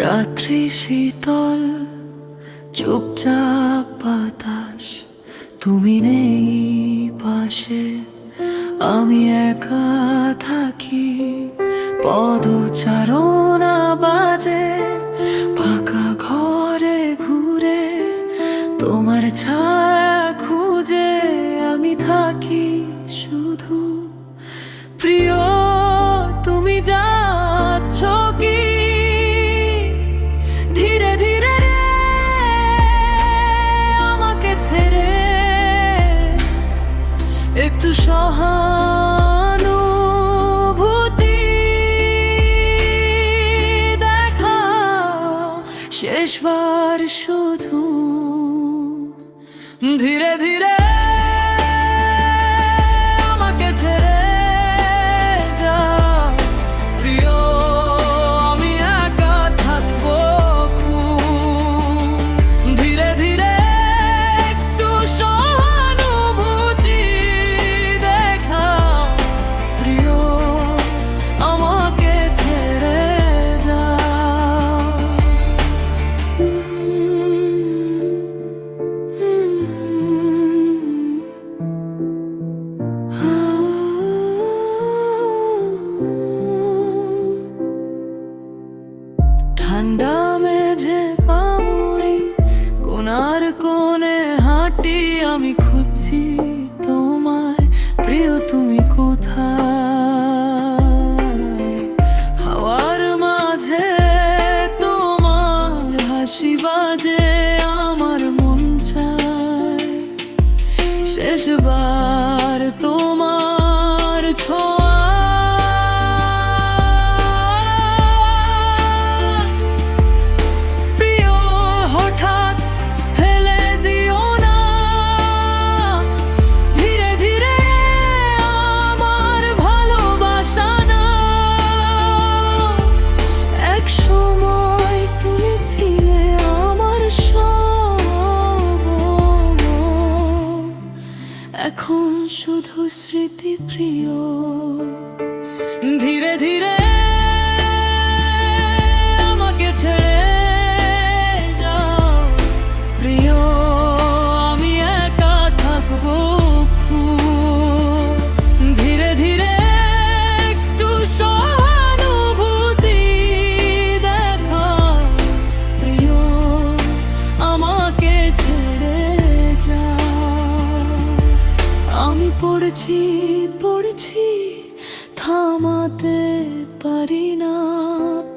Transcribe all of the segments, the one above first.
রাত্রি শীতল, চুপচাপ বাতাস, তুমি নেই পাশে। আমি একা থাকি, পদচারণা বাজে, ফাঁকা ঘরে ঘুরে, তোমার ছায়া খুঁজে আমি থাকি শুধু। প্রিয়, তুমি যাচ্ছ সহানুভূতি দেখাও শেষবার শুধু ধীরে ধীরে আমি খুঁজছি। এখন শুধু স্মৃতি প্রিয় ধীরে ধীরে পড়েছি পড়েছি থামাতে পারি না।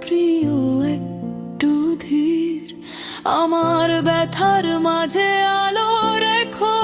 প্রিয় একটু ধীর আমার ব্যথার মাঝে আলো রেখো।